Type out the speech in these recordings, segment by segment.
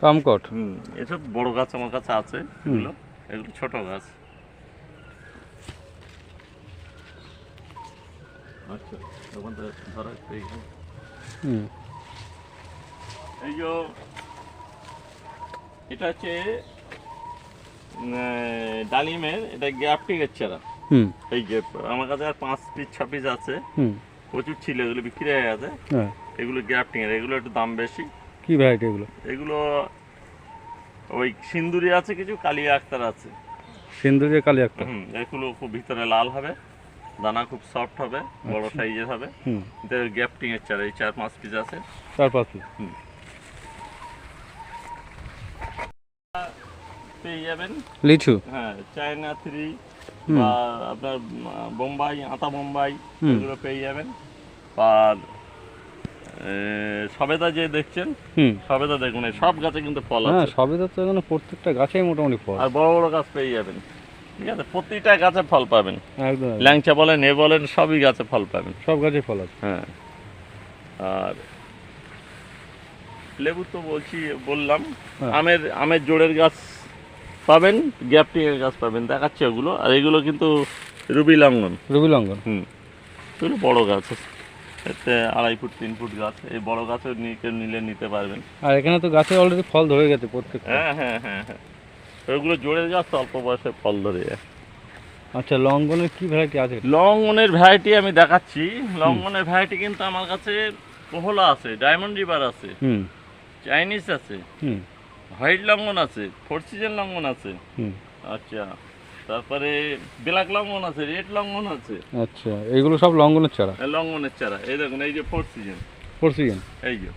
কামকট। হুম এসব বড় গাছ আমার কাছে আছে এগুলো। এগুলো ছোট গাছ। আচ্ছা এই হুম। এই যে এটা হচ্ছে ডালিমের এটা চারা হুম। এই আমার কাছে আর পাঁচ পিস ছ পিস আছে। হুম। প্রচুর ছিল এগুলো বিক্রি হয়ে গেছে। হ্যাঁ। এগুলো গ্যাপটিংয়ের এগুলো একটু দাম বেশি। কী ভ্যারাইটি এগুলো? এগুলো ওই সিন্দুরি আছে কিছু কালিয়া আক্তার আছে। সিন্দুরি কালি একটা হুম এগুলো খুব ভিতরে লাল হবে দানা খুব সফট হবে বড় সাইজের হবে। হুম। গ্যাপটিং এর চার এই চার পাঁচ পিস আছে। চার পাঁচ পিস পেয়ে যাবেন। লিচু? হ্যাঁ চায়না থ্রি হুম। বা আপনার বোম্বাই আতা বোম্বাই এগুলো পেয়ে যাবেন। আর সবেদা যে দেখছেন হুম। সবেদা দেখুন সব গাছে কিন্তু ফল হ্যাঁ আছে। সবে তো এখানে প্রত্যেকটা গাছেই মোটামুটি ফল। আর বড় বড় গাছ পেয়ে যাবেন। ঠিক আছে? প্রতিটা গাছে ফল পাবেন। একদম। ল্যাংচা বলেন এ বলেন সবই গাছে ফল পাবেন। সব গাছে ফল আছে। হ্যাঁ। আর লেবু তো বলছি বললাম। হ্যাঁ। আমের আমের জোড়ের গাছ পাবেন গ্যাপটিংয়ের গাছ পাবেন। দেখাচ্ছে ওগুলো। আর এগুলো কিন্তু রুবি লঙ্ঘন রবি লঙ্ঘন হুম। এগুলো বড় গাছ এতে আড়াই ফুট তিন ফুট গাছ। এই বড় গাছও নিয়ে নিলে নিতে পারবেন। আর এখানে তো গাছে অলরেডি ফল ধরে গেছে প্রত্যেকটা। হ্যাঁ হ্যাঁ হ্যাঁ হ্যাঁ। ওগুলো জোড়ের গাছ অল্প বয়সে ফল ধরে যায়। আচ্ছা লঙ্ঘনের কি ভ্যারাইটি আছে? লঙ্ঘনের ভ্যারাইটি আমি দেখাচ্ছি। লঙ্ঘনের ভ্যারাইটি কিন্তু আমার কাছে পোহলা আছে ডায়মন্ড রিভার আছে হুম। চাইনিজ আছে হুম। হোয়াইট লঙ্ঘন আছে ফোর সিজন লঙ্ঘন আছে। আচ্ছা। তারপরে ব্ল্যাক লঙ্ঘন আছে রেড লঙ্ঘন আছে। আচ্ছা এইগুলো সব লঙ্ঘনের চারা? এই লঙ্ঘনের চারা। এই দেখুন এই যে ফোর সিজন। Four season? এই যে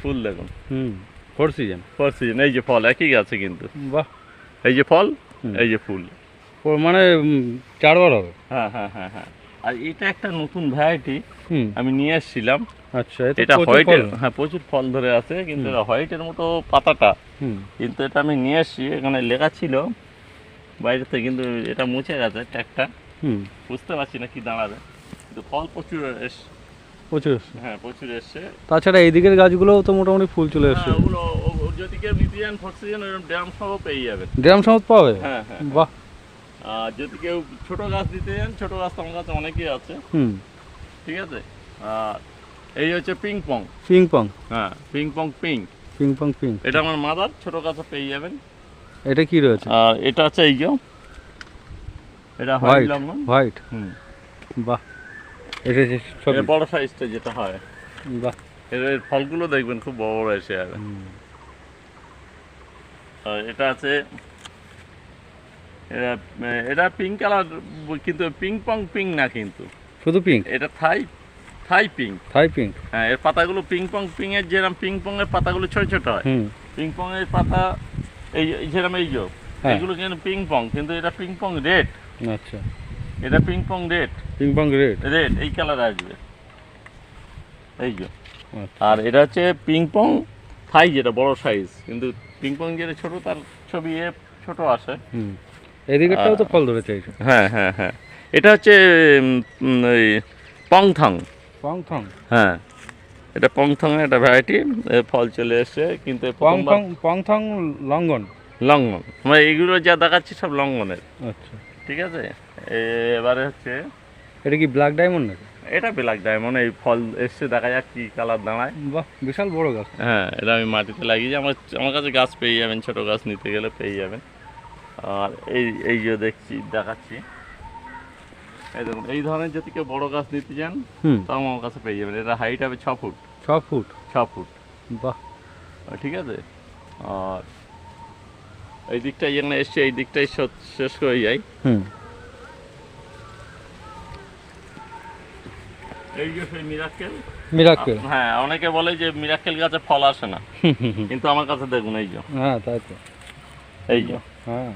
ফুল দেখুন। হুম ফোর সিজন। ফোর সিজন এই যে ফল একই গাছে কিন্তু। বাহ। এই যে ফল এই যে ফুল। মানে চারবার হবে? হ্যাঁ হ্যাঁ হ্যাঁ হ্যাঁ। আর এটা একটা নতুন ভ্যারাইটি আমি নিয়ে এসেছিলাম। আচ্ছা এটা হোয়াইটের হ্যাঁ প্রচুর ফল ধরে আছে কিন্তু এটা হোয়াইটের মতো পাতাটা। কিন্তু এটা আমি নিয়ে এসেছি এখানে লেখা ছিল বাইরেতে কিন্তু এটা মুছে গেছে ট্যাগটা হুম। বুঝতে পারছি না কি দাঁড়াবে। কিন্তু ফল প্রচুর এস প্রচুর হ্যাঁ প্রচুর এসছে। তাছাড়া এইদিকের গাছগুলোও তো মোটামুটি ফুল চলে এসছে। হ্যাঁ, ওগুলো ও- ও যদি কেউ নিতে যান ফোর সিজন ওরকম ড্রাম সহ পেয়ে যাবেন ড্রাম সমেত পাবে? হ্যাঁ হ্যাঁ। বাহ। আর যদি কেউ ছোট গাছ দিতে যান ছোট গাছ তো আমার কাছে অনেকই আছে। হুম। ঠিক আছে? আর এই হচ্ছে পিং পং পিং পং হ্যাঁ ping pong ping ping pong ping এটা আমার মাদার ছোট গাছে পেয়ে যাবেন। এটা কি রয়েছে? আর এটা আছে এই যে এটা হোয়াইট লঙ্ঘন হোয়াইট হুম। বাহ। এটা যে এটা বড় সাইজটা যেটা হয়। বাহ। এর এর ফলগুলো দেখবেন খুব বড় বড় এসে যাবে। আর এটা আছে এটা এটা পিঙ্ক কালার কিন্তু পিং পং পিং না কিন্তু। শুধু পিঙ্ক এটা থাই থাই পিঙ্ক থাই পিঙ্ক হ্যাঁ এর পাতাগুলো পিং পং পিং এর যেরকম পিং পং এর পাতাগুলো ছোট ছোট হয়। পিং পং এর পাতা এই এই যেরকম এই যে হ্যাঁ। এগুলো কিন্তু পিং পং কিন্তু এটা পিং পং রেড আচ্ছা। এটা ping pong red ping pong red red এই কালার আসবে। এই যে। আচ্ছা। আর এটা হচ্ছে পিং পং থাই যেটা বড় সাইজ কিন্তু পিং পং যেটা ছোট তার ছবি এ ছোট আসে। হুম। এদিকেরটাও তো ফল ধরেছে এই হ্যাঁ হ্যাঁ হ্যাঁ। এটা হচ্ছে ওই পংথং। পং থং হ্যাঁ। এটা পংথং একটা ভ্যারাইটি ফল চলে এসছে কিন্তু এ পং প্রথমবার থং পং থং লঙ্ঘন লঙ্ঘন মানে এইগুলো যা দেখাচ্ছি সব লঙ্ঘনের আচ্ছা। ঠিক আছে? এবারে হচ্ছে এটা কি ব্ল্যাক ডায়মন্ড নাকি? এটা ব্ল্যাক ডায়মন্ড এই ফল এসছে দেখা যাক কি কালার দাঁড়ায়। বাহ বিশাল বড় গাছ। হ্যাঁ এটা আমি মাটিতে লাগিয়েছি আমার আমার কাছে গাছ পেয়ে যাবেন ছোট গাছ নিতে গেলে পেয়ে যাবেন। আর এই এই যে দেখছি দেখাচ্ছি। এই দেখুন এই ধরনের যদি কেউ বড় গাছ নিতে চান তাও আমার কাছে পেয়ে যাবেন। এটা হাইট হবে ছ ফুট। ছ ফুট? ছ ফুট। বাহ। ঠিক আছে? আর এই দিকটা যেখানে এসছে এই দিকটাই শেষ হয়ে যায়। হুম। এই যে সেই মিরাক্কেল মিরাক্কেল হ্যাঁ অনেকে বলে যে মিরাক্কেল গাছে ফল আসে না। কিন্তু আমার কাছে দেখুন এই যে। হ্যাঁ তাই তো। এই যে। হ্যাঁ।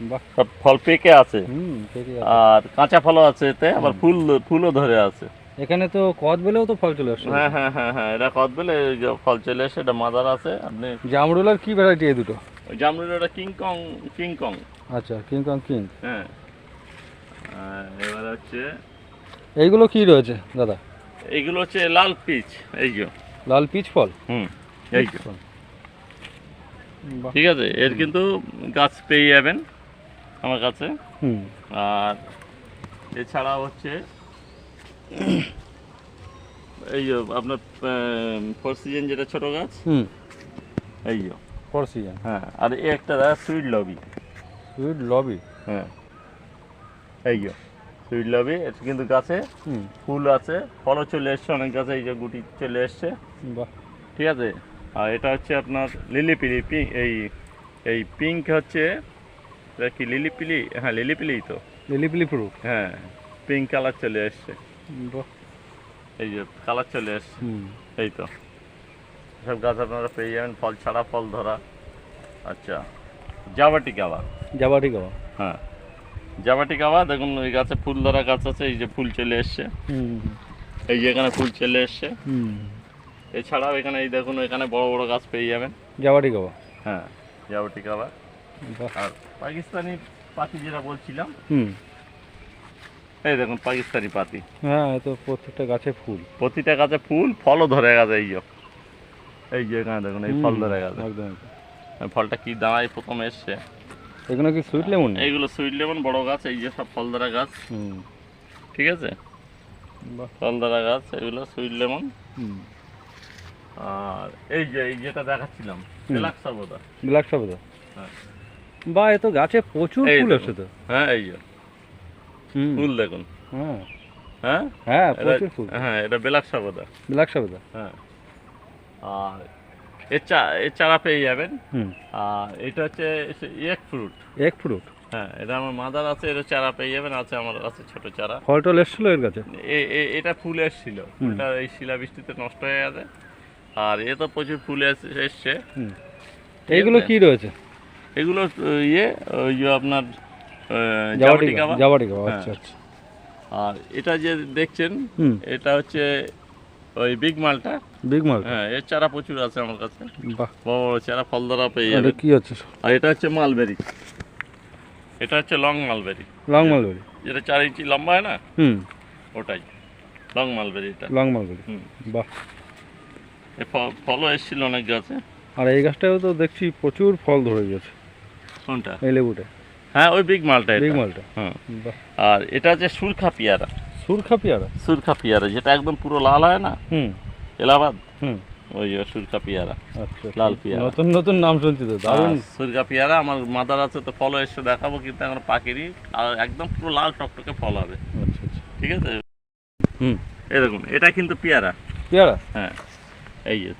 বাহ। সব ফল পেকে আছে। হুম আছে। আর কাঁচা ফলও আছে এতে আবার ফুল ফুলও ধরে আছে। এখানে তো কদ বেলেও তো ফল চলে আসছে হ্যাঁ হ্যাঁ হ্যাঁ হ্যাঁ এটা কত বেলে ফল চলে এসে এটা মাদার আছে আপনি জামরুলার কি ভ্যারাইটি এই দুটো? জামরুল এটা কিংকং কিংকং আচ্ছা কিং কং কিং হ্যাঁ। এবার হচ্ছে এইগুলো কি রয়েছে দাদা? এইগুলো হচ্ছে লাল পিচ এই যে। লাল পিচ ফল? হুম এই যে। ঠিক আছে এর কিন্তু গাছ পেয়ে যাবেন আমার কাছে। হুম। আর এছাড়া হচ্ছে এই যে আপনার ফোর সিজন যেটা ছোট গাছ? হুম। এই যে। ফর সিজন হ্যাঁ আর এই একটা সুইট লবি সুইট লবি হ্যাঁ। এই যে সুইট লবি এটা কিন্তু গাছে ফুল আছে ফলও চলে এসছে অনেক গাছে এই যে গুটি চলে এসছে। বাহ। ঠিক আছে? আর এটা হচ্ছে আপনার লিলি পিলি পিঙ্ক এই এই পিঙ্ক হচ্ছে এটা কি লিলি পিলি হ্যাঁ লিলি পিলি তো। লিলিপিলি ফ্রুট হ্যাঁ পিঙ্ক কালার চলে এসছে। এই যে কালার চলে এসছে। এই তো। সব গাছ আপনারা পেয়ে যাবেন ফল ছাড়া ফল ধরা। আচ্ছা জাবাটি গাবা যাবা ঠিক হ্যাঁ। জাবাটি গাবা দেখুন ওই গাছে ফুল ধরা গাছ আছে এই যে ফুল চলে এসছে। হুম। এই যে এখানে ফুল চলে এসছে। হুম। এছাড়াও এখানে এই দেখুন এখানে বড় বড় গাছ পেয়ে যাবেন। যাবা ঠিক হ্যাঁ জাবাটি গাবা আর পাকিস্তানি পাখি যেটা বলছিলাম হুম। এই দেখুন পাকিস্তানি পাতি। হ্যাঁ এ তো প্রত্যেকটা গাছে ফুল। প্রতিটা গাছে ফুল ফলও ধরে গেছে এই যে। এই যে এখানে দেখুন এই ফল ধরে গেছে। একদম। ফলটা কি দাঁড়ায় প্রথম এসছে? এগুলো কি সুইট লেমন এইগুলো সুইট লেমন বড় গাছ এই যে সব ফল ধরা গাছ। হুম। ঠিক আছে? ফল ধরা গাছ এগুলো সুইট লেমন হুম। আর এই যে এই যেটা দেখাচ্ছিলাম। বেলাক সাবদা। ব্ল্যাক সবেদা? হ্যাঁ। বা এ তো গাছে প্রচুর ফুল। আছে তো। হ্যাঁ এই যে। ফুল দেখুন। হ্যাঁ হ্যাঁ? হ্যাঁ এটা- প্রচুর ফুল। হ্যাঁ এটা সাবদা। ব্ল্যাক সবেদা। হ্যাঁ। আর এর চা এর চারা পেয়ে যাবেন। হুম। আর এটা হচ্ছে এক ফ্রুট। এক ফ্রুট? হ্যাঁ এটা আমার মাদার আছে এর চারা পেয়ে যাবেন আছে আমার আছে ছোট চারা। ফল টল এসছিল এর কাছে? এটা ফুল এসছিল। এটা এই শিলাবৃষ্টিতে নষ্ট হয়ে গেছে। আর এ তো প্রচুর ফুল এস- এসছে। এইগুলো কি রয়েছে? এগুলো ইয়ে ওই আপনার জাবাটি জাবাটি হ্যাঁ। আচ্ছা আচ্ছা। আর এটা যে দেখছেন এটা হচ্ছে ওই বিগ মালটা। বিগ মাল? হ্যাঁ এর চারা প্রচুর আছে আমার কাছে। বাহ। বড় বড় চারা ফল ধরা পেয়ে যাবে কি হচ্ছে? আর এটা হচ্ছে মালবেরি। এটা হচ্ছে লং মালবেরি। Long mulberry? যেটা চার ইঞ্চি লম্বা হয় না? হুম। ওটাই। লং মালবেরি এটা। Long mulberry. হুম। বাহ। এ ফলও এসেছিল অনেক গাছে। আর এই গাছটাও তো দেখছি প্রচুর ফল ধরে গেছে। কোনটা? এই লেবুটা। হ্যাঁ ওই বিগ মালটা বিগ মালটা হ্যাঁ আর এটা হচ্ছে সুরখা পিয়ারা। সুরখা পেয়ারা? সুরখা পিয়ারা যেটা একদম পুরো লাল হয় না? হুম। এলাহাবাদ? হুম। ওই যে সুরখা পিয়ারা। আচ্ছা লাল পেয়ারা। নতুন নতুন নাম শুনছি তো দারুণ। সুরখা পিয়ারা আমার মাদার আছে তো ফল এসে দেখাবো কিন্তু এখন পাখিরই আর একদম পুরো লাল টকটকে ফল হবে। আচ্ছা আচ্ছা। ঠিক আছে? হুম। এই দেখুন এটা কিন্তু পেয়ারা। পেয়ারা? হ্যাঁ। এই যে।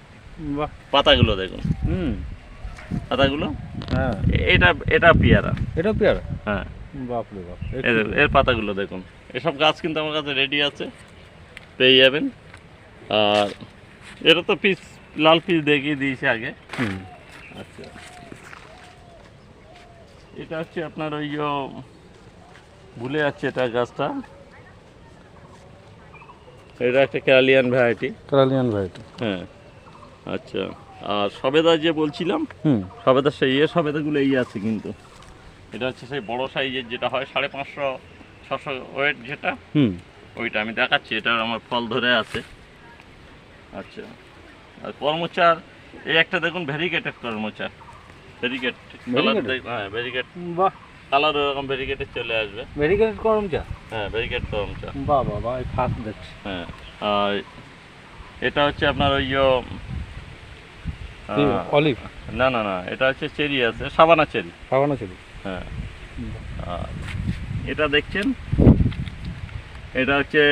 বাহ। পাতাগুলো দেখুন। হুম। পাতাগুলো? হ্যাঁ। এটা এটা পেয়ারা। এটা পেয়ারা? হ্যাঁ। বাপরে বাপ এর পাতাগুলো দেখুন। এসব গাছ কিন্তু আমার কাছে রেডি আছে পেয়ে যাবেন। আর এটা তো পিস লাল পিস দেখিয়ে দিয়েছি আগে। আচ্ছা। এটা হচ্ছে আপনার ওই ভুলে যাচ্ছে এটা গাছটা। এটা একটা ক্যালিয়ান ভ্যারাইটি কারালিয়ান ভ্যারাইটি হ্যাঁ। আচ্ছা। আর সবেদা যে বলছিলাম সবেদা সেই এ সবেদাগুলো এই আছে কিন্তু। এটা হচ্ছে সেই বড় সাইজের যেটা হয় সাড়ে পাঁচশো ছশো ওয়েট যেটা হুম। ওইটা আমি দেখাচ্ছি এটা আমার ফল ধরে আছে। আচ্ছা আর কর্মচার এই একটা দেখুন ভেরিগেটেড কর্মচার। ভেরিগেট কালার হ্যাঁ ভেরিগেট বাহ। কালার ওরকম ভেরিগেটেড চলে আসবে। ভেরিগেটেড করম চা হ্যাঁ ভেরিগেট কর্মচার। বাহ বাহ বাহ ফার্স্ট দেখছি। হ্যাঁ আর এটা হচ্ছে আপনার ওই অলিভ না না না এটা হচ্ছে চেরি আছে সাবানা চেরি। খাওয়ানো ছিল হ্যাঁ। এটা দেখছেন? এটা হচ্ছে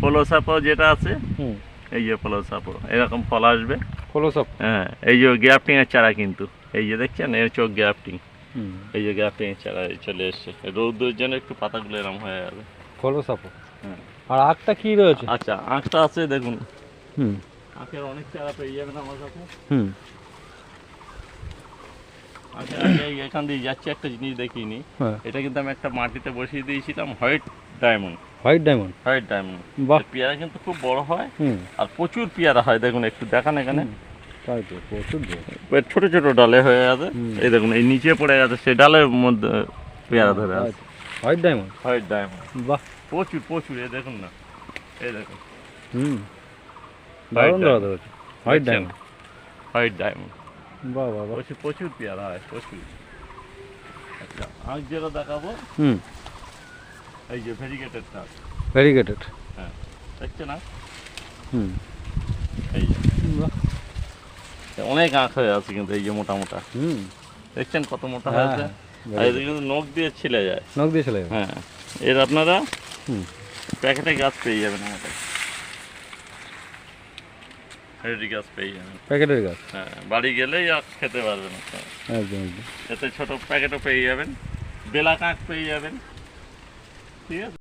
পোলোসাপো যেটা আছে হুম। এই যে পোলোসাপো এরকম ফল আসবে। ফলো সব হ্যাঁ এই যে গ্যাপটিং এর চারা কিন্তু এই যে দেখছেন এর চোখ গ্যাপটিং। হুম। এই যে গ্যাপটিং এর চারা চলে এসছে রৌদ্রের জন্য একটু পাতাগুলো এরকম হয়ে যাবে। পলোসাপো হ্যাঁ। আর আখটা কি রয়েছে? আচ্ছা আঁকটা আছে দেখুন। হুম। আঁকের অনেক চারা পেয়ে যাবেন আমার কাছে হুম। এখান দিয়ে যাচ্ছে একটা জিনিস দেখিনি। হ্যাঁ। এটা কিন্তু আমি একটা মাটিতে বসিয়ে দিয়েছিলাম white diamond. White diamond? White diamond. বাহ। পেয়ারা কিন্তু খুব বড় হয় আর প্রচুর পেয়ারা হয় দেখুন একটু দেখান এখানে। প্রচুর ছোট ছোট ডালে হয়ে হুম। এই দেখুন এই নিচে পড়ে গেছে সে ডালের মধ্যে পেয়ারা ধরে আছে। White diamond? White diamond. বাহ। প্রচুর প্রচুর এই দেখুন না। এই দেখুন। হুম। দারুণ দাদা। হোয়াইট? ডায়মন্ড হোয়াইট ডায়মন্ড বাহ বাহ প্রচুর প্রচুর পেয়ারা হয় প্রচুর। আচ্ছা আজ যেটা দেখাবো হুম। এই যে ভেরিগেটেডটা ভেরিগেটেড হ্যাঁ দেখছে না? হুম। এই যে। অনেক আঁখ হয়ে আছে কিন্তু এই যে মোটা মোটা হুম। দেখছেন কত মোটা হ্যাঁ, হয়েছে? হ্যাঁ, আর কিন্তু নখ দিয়ে ছিলে যায়। নখ দিয়ে যাবে হ্যাঁ এর আপনারা হুম। প্যাকেটে গাছ পেয়ে যাবেন আমাদের। রেডি গাছ পেয়ে যাবেন। প্যাকেটের গাছ হ্যাঁ বাড়ি গেলেই আর খেতে পারবেন একদম একদম। এতে ছোটো প্যাকেটও পেয়ে যাবেন বেলা কাঁক পেয়ে যাবেন। ঠিক আছে?